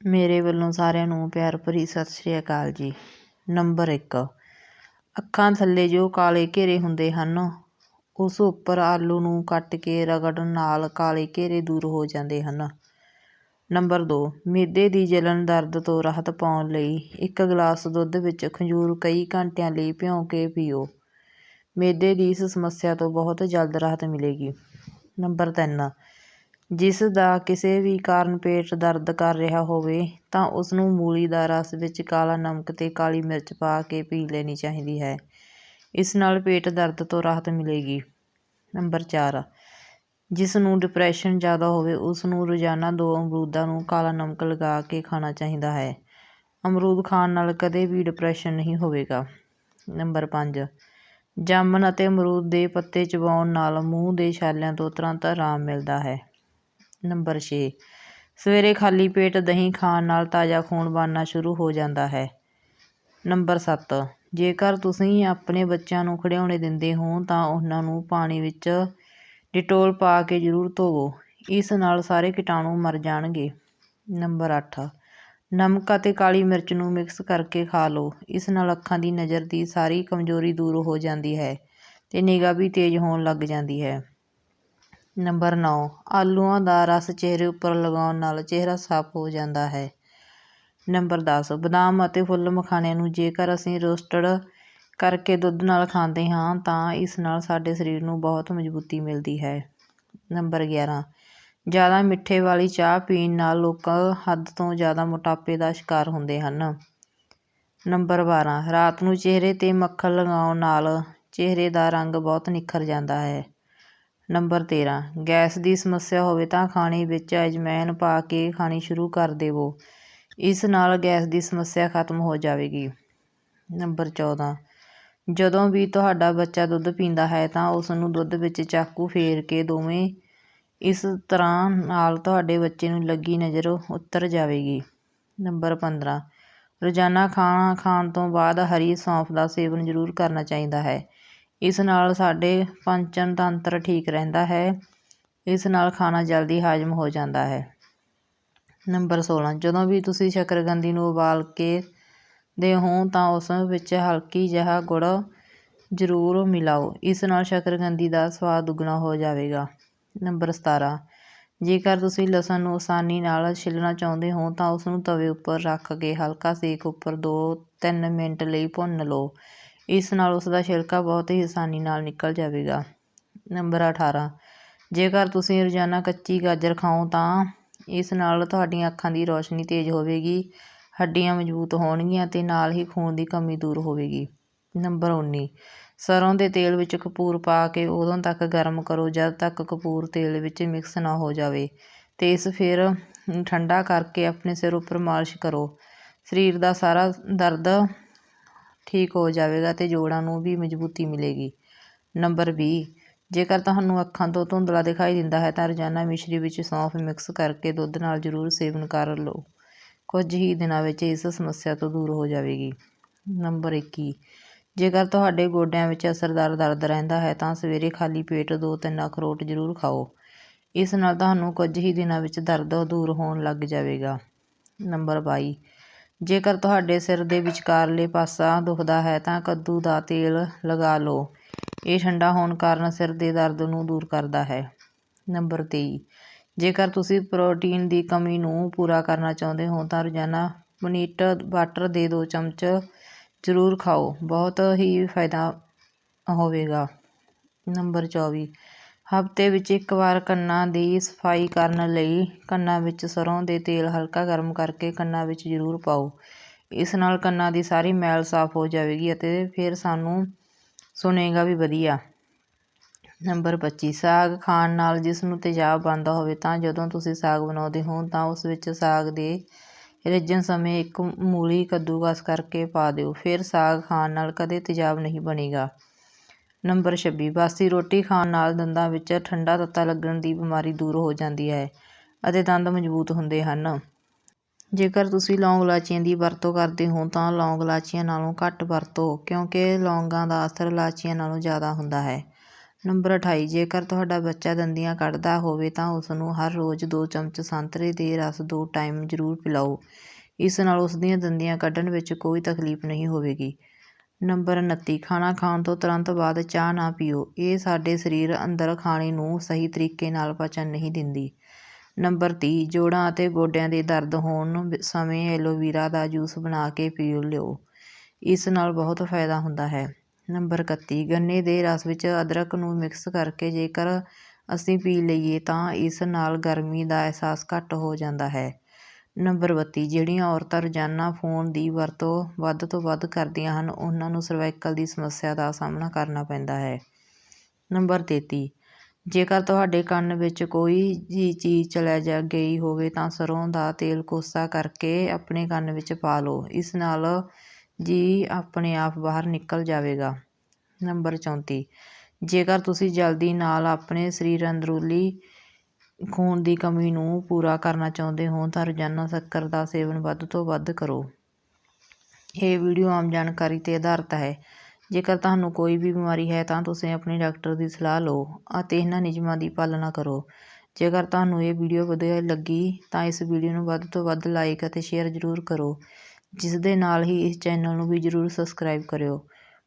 ਮੇਰੇ ਵੱਲੋਂ ਸਾਰਿਆਂ ਨੂੰ ਪਿਆਰ ਭਰੀ ਸਤਿ ਸ਼੍ਰੀ ਅਕਾਲ ਜੀ। ਨੰਬਰ ਇੱਕ। ਅੱਖਾਂ ਥੱਲੇ ਜੋ ਕਾਲੇ ਘੇਰੇ ਹੁੰਦੇ ਹਨ, ਉਸ ਉੱਪਰ ਆਲੂ ਨੂੰ ਕੱਟ ਕੇ ਰਗੜਨ ਨਾਲ ਕਾਲੇ ਘੇਰੇ ਦੂਰ ਹੋ ਜਾਂਦੇ ਹਨ। ਨੰਬਰ ਦੋ। ਮਿਹਦੇ ਦੀ ਜਲਣ ਦਰਦ ਤੋਂ ਰਾਹਤ ਪਾਉਣ ਲਈ ਇੱਕ ਗਲਾਸ ਦੁੱਧ ਵਿੱਚ ਖੰਜੂਰ ਕਈ ਘੰਟਿਆਂ ਲਈ ਭਿਓਂ ਕੇ ਪੀਓ। ਮਿਹਦੇ ਦੀ ਇਸ ਸਮੱਸਿਆ ਤੋਂ ਬਹੁਤ ਜਲਦ ਰਾਹਤ ਮਿਲੇਗੀ। ਨੰਬਰ ਤਿੰਨ। ਜਿਸ ਦਾ ਕਿਸੇ ਵੀ ਕਾਰਨ ਪੇਟ ਦਰਦ ਕਰ ਰਿਹਾ ਹੋਵੇ, ਤਾਂ ਉਸ ਨੂੰ ਮੂਲੀ ਦਾ ਰਸ ਵਿੱਚ ਕਾਲਾ ਨਮਕ ਅਤੇ ਕਾਲੀ ਮਿਰਚ ਪਾ ਕੇ ਪੀ ਲੈਣੀ ਚਾਹੀਦੀ ਹੈ। ਇਸ ਨਾਲ ਪੇਟ ਦਰਦ ਤੋਂ ਰਾਹਤ ਮਿਲੇਗੀ। ਨੰਬਰ ਚਾਰ, ਜਿਸ ਨੂੰ ਡਿਪਰੈਸ਼ਨ ਜ਼ਿਆਦਾ ਹੋਵੇ ਉਸ ਨੂੰ ਰੋਜ਼ਾਨਾ ਦੋ ਅਮਰੂਦਾਂ ਨੂੰ ਕਾਲਾ ਨਮਕ ਲਗਾ ਕੇ ਖਾਣਾ ਚਾਹੀਦਾ ਹੈ। ਅਮਰੂਦ ਖਾਣ ਨਾਲ ਕਦੇ ਵੀ ਡਿਪਰੈਸ਼ਨ ਨਹੀਂ ਹੋਵੇਗਾ। ਨੰਬਰ ਪੰਜ ਜਾਮਨ ਅਤੇ ਅਮਰੂਦ ਦੇ ਪੱਤੇ ਚਬਾਉਣ ਨਾਲ ਮੂੰਹ ਦੇ ਛਾਲਿਆਂ ਤੋਂ ਤੁਰੰਤ ਆਰਾਮ ਮਿਲਦਾ ਹੈ। ਨੰਬਰ ਛੇ। ਸਵੇਰੇ ਖਾਲੀ ਪੇਟ ਦਹੀਂ ਖਾਣ ਨਾਲ ਤਾਜ਼ਾ ਖੂਨ ਬਣਨਾ ਸ਼ੁਰੂ ਹੋ ਜਾਂਦਾ ਹੈ। ਨੰਬਰ ਸੱਤ। ਜੇਕਰ ਤੁਸੀਂ ਆਪਣੇ ਬੱਚਿਆਂ ਨੂੰ ਖਿਡੌਣੇ ਦਿੰਦੇ ਹੋ, ਤਾਂ ਉਹਨਾਂ ਨੂੰ ਪਾਣੀ ਵਿੱਚ ਡਿਟੋਲ ਪਾ ਕੇ ਜ਼ਰੂਰ ਧੋਵੋ। ਇਸ ਨਾਲ ਸਾਰੇ ਕੀਟਾਣੂ ਮਰ ਜਾਣਗੇ। ਨੰਬਰ ਅੱਠ। ਨਮਕ ਅਤੇ ਕਾਲੀ ਮਿਰਚ ਨੂੰ ਮਿਕਸ ਕਰਕੇ ਖਾ ਲਓ। ਇਸ ਨਾਲ ਅੱਖਾਂ ਦੀ ਨਜ਼ਰ ਦੀ ਸਾਰੀ ਕਮਜ਼ੋਰੀ ਦੂਰ ਹੋ ਜਾਂਦੀ ਹੈ ਤੇ ਨਿਗਾਹ ਵੀ ਤੇਜ਼ ਹੋਣ ਲੱਗ ਜਾਂਦੀ ਹੈ। ਨੰਬਰ ਨੌਂ, ਆਲੂਆਂ ਦਾ ਰਸ ਚਿਹਰੇ ਉੱਪਰ ਲਗਾਉਣ ਨਾਲ ਚਿਹਰਾ ਸਾਫ਼ ਹੋ ਜਾਂਦਾ ਹੈ। ਨੰਬਰ ਦਸ, ਬਦਾਮ ਅਤੇ ਫੁੱਲ ਮਖਾਣਿਆਂ ਨੂੰ ਜੇਕਰ ਅਸੀਂ ਰੋਸਟਡ ਕਰਕੇ ਦੁੱਧ ਨਾਲ ਖਾਂਦੇ ਹਾਂ, ਤਾਂ ਇਸ ਨਾਲ ਸਾਡੇ ਸਰੀਰ ਨੂੰ ਬਹੁਤ ਮਜ਼ਬੂਤੀ ਮਿਲਦੀ ਹੈ। ਨੰਬਰ ਗਿਆਰਾਂ, ਜ਼ਿਆਦਾ ਮਿੱਠੇ ਵਾਲੀ ਚਾਹ ਪੀਣ ਨਾਲ ਲੋਕ ਹੱਦ ਤੋਂ ਜ਼ਿਆਦਾ ਮੋਟਾਪੇ ਦਾ ਸ਼ਿਕਾਰ ਹੁੰਦੇ ਹਨ। ਨੰਬਰ ਬਾਰਾਂ, ਰਾਤ ਨੂੰ ਚਿਹਰੇ 'ਤੇ ਮੱਖਣ ਲਗਾਉਣ ਨਾਲ ਚਿਹਰੇ ਦਾ ਰੰਗ ਬਹੁਤ ਨਿਖਰ ਜਾਂਦਾ ਹੈ। ਨੰਬਰ ਤੇਰ੍ਹਾਂ ਗੈਸ ਦੀ ਸਮੱਸਿਆ ਹੋਵੇ ਤਾਂ ਖਾਣੇ ਵਿੱਚ ਅਜਵਾਇਣ ਪਾ ਕੇ ਖਾਣੀ ਸ਼ੁਰੂ ਕਰ ਦੇਵੋ। ਇਸ ਨਾਲ ਗੈਸ ਦੀ ਸਮੱਸਿਆ ਖਤਮ ਹੋ ਜਾਵੇਗੀ। ਨੰਬਰ ਚੌਦ੍ਹਾਂ ਜਦੋਂ ਵੀ ਤੁਹਾਡਾ ਬੱਚਾ ਦੁੱਧ ਪੀਂਦਾ ਹੈ ਤਾਂ ਉਸ ਨੂੰ ਦੁੱਧ ਵਿੱਚ ਚਾਕੂ ਫੇਰ ਕੇ ਦੋਵੇਂ ਇਸ ਤਰ੍ਹਾਂ ਨਾਲ ਤੁਹਾਡੇ ਬੱਚੇ ਨੂੰ ਲੱਗੀ ਨਜ਼ਰ ਉਤਰ ਜਾਵੇਗੀ। ਨੰਬਰ ਪੰਦਰਾਂ, ਰੋਜ਼ਾਨਾ ਖਾਣਾ ਖਾਣ ਤੋਂ ਬਾਅਦ ਹਰੀ ਸੌਂਫ ਦਾ ਸੇਵਨ ਜ਼ਰੂਰ ਕਰਨਾ ਚਾਹੀਦਾ ਹੈ। ਇਸ ਨਾਲ ਸਾਡੇ ਪਾਚਨ ਤੰਤਰ ਠੀਕ ਰਹਿੰਦਾ ਹੈ। ਇਸ ਨਾਲ ਖਾਣਾ ਜਲਦੀ ਹਾਜ਼ਮ ਹੋ ਜਾਂਦਾ ਹੈ। ਨੰਬਰ ਸੋਲ੍ਹਾਂ ਜਦੋਂ ਵੀ ਤੁਸੀਂ ਸ਼ੱਕਰਕੰਦੀ ਨੂੰ ਉਬਾਲ ਕੇ ਦੇ ਹੋ ਤਾਂ ਉਸ ਵਿੱਚ ਹਲਕੀ ਜਿਹਾ ਗੁੜ ਜ਼ਰੂਰ ਮਿਲਾਓ। ਇਸ ਨਾਲ ਸ਼ੱਕਰਕੰਦੀ ਦਾ ਸਵਾਦ ਦੁੱਗਣਾ ਹੋ ਜਾਵੇਗਾ। ਨੰਬਰ ਸਤਾਰਾਂ, ਜੇਕਰ ਤੁਸੀਂ ਲਸਣ ਨੂੰ ਆਸਾਨੀ ਨਾਲ ਛਿੱਲਣਾ ਚਾਹੁੰਦੇ ਹੋ ਤਾਂ ਉਸ ਨੂੰ ਤਵੇ ਉੱਪਰ ਰੱਖ ਕੇ ਹਲਕਾ ਸੇਕ ਉੱਪਰ ਦੋ ਤਿੰਨ ਮਿੰਟ ਲਈ ਭੁੰਨ ਲਓ। ਇਸ ਨਾਲ ਉਸ ਦਾ ਛਿਲਕਾ ਬਹੁਤ ਹੀ ਆਸਾਨੀ ਨਾਲ ਨਿਕਲ ਜਾਵੇਗਾ। ਨੰਬਰ ਅਠਾਰਾਂ, ਜੇਕਰ ਤੁਸੀਂ ਰੋਜ਼ਾਨਾ ਕੱਚੀ ਗਾਜਰ ਖਾਓ ਤਾਂ ਇਸ ਨਾਲ ਤੁਹਾਡੀਆਂ ਅੱਖਾਂ ਦੀ ਰੌਸ਼ਨੀ ਤੇਜ਼ ਹੋਵੇਗੀ, ਹੱਡੀਆਂ ਮਜ਼ਬੂਤ ਹੋਣਗੀਆਂ ਅਤੇ ਨਾਲ ਹੀ ਖੂਨ ਦੀ ਕਮੀ ਦੂਰ ਹੋਵੇਗੀ। ਨੰਬਰ ਉੱਨੀ ਸਰੋਂ ਦੇ ਤੇਲ ਵਿੱਚ ਕਪੂਰ ਪਾ ਕੇ ਉਦੋਂ ਤੱਕ ਗਰਮ ਕਰੋ ਜਦ ਤੱਕ ਕਪੂਰ ਤੇਲ ਵਿੱਚ ਮਿਕਸ ਨਾ ਹੋ ਜਾਵੇ ਤੇ ਇਸ ਫਿਰ ਠੰਡਾ ਕਰਕੇ ਆਪਣੇ ਸਿਰ ਉੱਪਰ ਮਾਲਿਸ਼ ਕਰੋ। ਸਰੀਰ ਦਾ ਸਾਰਾ ਦਰਦ ਠੀਕ ਹੋ ਜਾਵੇਗਾ ਤੇ ਜੋੜਾਂ ਨੂੰ ਵੀ ਮਜ਼ਬੂਤੀ ਮਿਲੇਗੀ। ਨੰਬਰ ਵੀਹ, ਜੇਕਰ ਤੁਹਾਨੂੰ ਅੱਖਾਂ ਤੋਂ ਧੁੰਦਲਾ ਦਿਖਾਈ ਦਿੰਦਾ ਹੈ ਤਾਂ ਰੋਜ਼ਾਨਾ ਮਿਸ਼ਰੀ ਵਿੱਚ ਸੌਂਫ ਮਿਕਸ ਕਰਕੇ ਦੁੱਧ ਨਾਲ ਜ਼ਰੂਰ ਸੇਵਨ ਕਰ ਲਓ। ਕੁਝ ਹੀ ਦਿਨਾਂ ਵਿੱਚ ਇਸ ਸਮੱਸਿਆ ਤੋਂ ਦੂਰ ਹੋ ਜਾਵੇਗੀ। ਨੰਬਰ ਇੱਕੀ, ਜੇਕਰ ਤੁਹਾਡੇ ਗੋਡਿਆਂ ਵਿੱਚ ਅਸਰਦਾਰ ਦਰਦ ਰਹਿੰਦਾ ਹੈ ਤਾਂ ਸਵੇਰੇ ਖਾਲੀ ਪੇਟ ਦੋ ਤਿੰਨ ਅਖਰੋਟ ਜ਼ਰੂਰ ਖਾਓ। ਇਸ ਨਾਲ ਤੁਹਾਨੂੰ ਕੁਝ ਹੀ ਦਿਨਾਂ ਵਿੱਚ ਦਰਦ ਦੂਰ ਹੋਣ ਲੱਗ ਜਾਵੇਗਾ। ਨੰਬਰ ਬਾਈ ਜੇਕਰ ਤੁਹਾਡੇ ਸਿਰ ਦੇ ਵਿਚਕਾਰਲੇ ਪਾਸਾ ਦੁਖਦਾ ਹੈ ਤਾਂ ਕੱਦੂ ਦਾ ਤੇਲ ਲਗਾ ਲਓ। ਇਹ ਠੰਡਾ ਹੋਣ ਕਾਰਨ ਸਿਰ ਦੇ ਦਰਦ ਨੂੰ ਦੂਰ ਕਰਦਾ ਹੈ। ਨੰਬਰ 23 ਜੇਕਰ ਤੁਸੀਂ ਪ੍ਰੋਟੀਨ ਦੀ ਕਮੀ ਨੂੰ ਪੂਰਾ ਕਰਨਾ ਚਾਹੁੰਦੇ ਹੋ ਤਾਂ ਰੋਜ਼ਾਨਾ ਪਨੀਟ ਬਟਰ ਦੇ ਦੋ ਚਮਚ ਜ਼ਰੂਰ ਖਾਓ। ਬਹੁਤ ਹੀ ਫਾਇਦਾ ਹੋਵੇਗਾ। ਨੰਬਰ 24 ਹਫ਼ਤੇ ਵਿੱਚ ਇੱਕ ਵਾਰ ਕੰਨਾਂ ਦੀ ਸਫ਼ਾਈ ਕਰਨ ਲਈ ਕੰਨਾਂ ਵਿੱਚ ਸਰ੍ਹੋਂ ਦੇ ਤੇਲ ਹਲਕਾ ਗਰਮ ਕਰਕੇ ਕੰਨਾਂ ਵਿੱਚ ਜ਼ਰੂਰ ਪਾਓ। ਇਸ ਨਾਲ ਕੰਨਾਂ ਦੀ ਸਾਰੀ ਮੈਲ ਸਾਫ਼ ਹੋ ਜਾਵੇਗੀ ਅਤੇ ਫਿਰ ਸਾਨੂੰ ਸੁਣੇਗਾ ਵੀ ਵਧੀਆ। ਨੰਬਰ 25 ਸਾਗ ਖਾਣ ਨਾਲ ਜਿਸ ਨੂੰ ਤੇਜ਼ਾਬ ਬਣਦਾ ਹੋਵੇ ਤਾਂ ਜਦੋਂ ਤੁਸੀਂ ਸਾਗ ਬਣਾਉਂਦੇ ਹੋ ਤਾਂ ਉਸ ਵਿੱਚ ਸਾਗ ਦੇ ਰਿੱਝਣ ਸਮੇਂ ਇੱਕ ਮੂਲੀ ਕੱਦੂਕਸ ਕਰਕੇ ਪਾ ਦਿਓ। ਫਿਰ ਸਾਗ ਖਾਣ ਨਾਲ ਕਦੇ ਤੇਜ਼ਾਬ ਨਹੀਂ ਬਣੇਗਾ। ਨੰਬਰ 26 ਬਾਸੀ ਰੋਟੀ ਖਾਣ ਨਾਲ ਦੰਦਾਂ ਵਿੱਚ ਠੰਡਾ ਤੱਤਾ ਲੱਗਣ ਦੀ ਬਿਮਾਰੀ ਦੂਰ ਹੋ ਜਾਂਦੀ ਹੈ ਅਤੇ ਦੰਦ ਮਜ਼ਬੂਤ ਹੁੰਦੇ ਹਨ। ਜੇਕਰ ਤੁਸੀਂ ਲੌਂਗ ਇਲਾਚੀਆਂ ਦੀ ਵਰਤੋਂ ਕਰਦੇ ਹੋ ਤਾਂ ਲੌਂਗ ਇਲਾਚੀਆਂ ਨਾਲੋਂ ਘੱਟ ਵਰਤੋ, ਕਿਉਂਕਿ ਲੌਂਗਾਂ ਦਾ ਅਸਰ ਇਲਾਚੀਆਂ ਨਾਲੋਂ ਜ਼ਿਆਦਾ ਹੁੰਦਾ ਹੈ। ਨੰਬਰ 28 ਜੇਕਰ ਤੁਹਾਡਾ ਬੱਚਾ ਦੰਦੀਆਂ ਕੱਢਦਾ ਹੋਵੇ ਤਾਂ ਉਸ ਨੂੰ ਹਰ ਰੋਜ਼ ਦੋ ਚਮਚ ਸੰਤਰੇ ਦੇ ਰਸ ਦੋ ਟਾਈਮ ਜ਼ਰੂਰ ਪਿਲਾਓ। ਇਸ ਨਾਲ ਉਸ ਦੀਆਂ ਦੰਦੀਆਂ ਕੱਢਣ ਵਿੱਚ ਕੋਈ ਤਕਲੀਫ ਨਹੀਂ ਹੋਵੇਗੀ। ਨੰਬਰ 29 ਖਾਣਾ ਖਾਣ ਤੋਂ ਤੁਰੰਤ ਬਾਅਦ ਚਾਹ ਨਾ ਪੀਓ। ਇਹ ਸਾਡੇ ਸਰੀਰ ਅੰਦਰ ਖਾਣੇ ਨੂੰ ਸਹੀ ਤਰੀਕੇ ਨਾਲ ਪਚਣ ਨਹੀਂ ਦਿੰਦੀ। ਨੰਬਰ ਤੀਹ, ਜੋੜਾਂ ਅਤੇ ਗੋਡਿਆਂ ਦੇ ਦਰਦ ਹੋਣ ਸਮੇਂ ਐਲੋਵੀਰਾ ਦਾ ਜੂਸ ਬਣਾ ਕੇ ਪੀ ਲਿਓ। ਇਸ ਨਾਲ ਬਹੁਤ ਫਾਇਦਾ ਹੁੰਦਾ ਹੈ। ਨੰਬਰ 31 ਗੰਨੇ ਦੇ ਰਸ ਵਿੱਚ ਅਦਰਕ ਨੂੰ ਮਿਕਸ ਕਰਕੇ ਜੇਕਰ ਅਸੀਂ ਪੀ ਲਈਏ ਤਾਂ ਇਸ ਨਾਲ ਗਰਮੀ ਦਾ ਅਹਿਸਾਸ ਘੱਟ ਹੋ ਜਾਂਦਾ ਹੈ। ਨੰਬਰ 32 ਜਿਹੜੀਆਂ ਔਰਤਾਂ ਰੋਜ਼ਾਨਾ ਫੋਨ ਦੀ ਵਰਤੋਂ ਵੱਧ ਤੋਂ ਵੱਧ ਕਰਦੀਆਂ ਹਨ, ਉਹਨਾਂ ਨੂੰ ਸਰਵਾਈਕਲ ਦੀ ਸਮੱਸਿਆ ਦਾ ਸਾਹਮਣਾ ਕਰਨਾ ਪੈਂਦਾ ਹੈ। ਨੰਬਰ 33 ਜੇਕਰ ਤੁਹਾਡੇ ਕੰਨ ਵਿੱਚ ਕੋਈ ਜੀ ਚੀਜ਼ ਚਲੇ ਜਾ ਗਈ ਹੋਵੇ ਤਾਂ ਸਰੋਂ ਦਾ ਤੇਲ ਕੋਸਾ ਕਰਕੇ ਆਪਣੇ ਕੰਨ ਵਿੱਚ ਪਾ ਲਓ। ਇਸ ਨਾਲ ਜੀ ਆਪਣੇ ਆਪ ਬਾਹਰ ਨਿਕਲ ਜਾਵੇਗਾ। ਨੰਬਰ 34 ਜੇਕਰ ਤੁਸੀਂ ਜਲਦੀ ਨਾਲ ਆਪਣੇ ਸਰੀਰ ਅੰਦਰੂਲੀ ਖੂਨ ਦੀ ਕਮੀ ਨੂੰ ਪੂਰਾ ਕਰਨਾ ਚਾਹੁੰਦੇ ਹੋ ਤਾਂ ਰੋਜ਼ਾਨਾ ਸ਼ੱਕਰ ਦਾ ਸੇਵਨ ਵੱਧ ਤੋਂ ਵੱਧ ਕਰੋ। ਇਹ ਵੀਡੀਓ ਆਮ ਜਾਣਕਾਰੀ 'ਤੇ ਆਧਾਰਿਤ ਹੈ। ਜੇਕਰ ਤੁਹਾਨੂੰ ਕੋਈ ਵੀ ਬਿਮਾਰੀ ਹੈ ਤਾਂ ਤੁਸੀਂ ਆਪਣੇ ਡਾਕਟਰ ਦੀ ਸਲਾਹ ਲਓ ਅਤੇ ਇਹਨਾਂ ਨਿਯਮਾਂ ਦੀ ਪਾਲਣਾ ਕਰੋ। ਜੇਕਰ ਤੁਹਾਨੂੰ ਇਹ ਵੀਡੀਓ ਵਧੀਆ ਲੱਗੀ ਤਾਂ ਇਸ ਵੀਡੀਓ ਨੂੰ ਵੱਧ ਤੋਂ ਵੱਧ ਲਾਈਕ ਅਤੇ ਸ਼ੇਅਰ ਜ਼ਰੂਰ ਕਰੋ। ਜਿਸ ਦੇ ਨਾਲ ਹੀ ਇਸ ਚੈਨਲ ਨੂੰ ਵੀ ਜ਼ਰੂਰ ਸਬਸਕ੍ਰਾਈਬ ਕਰਿਓ।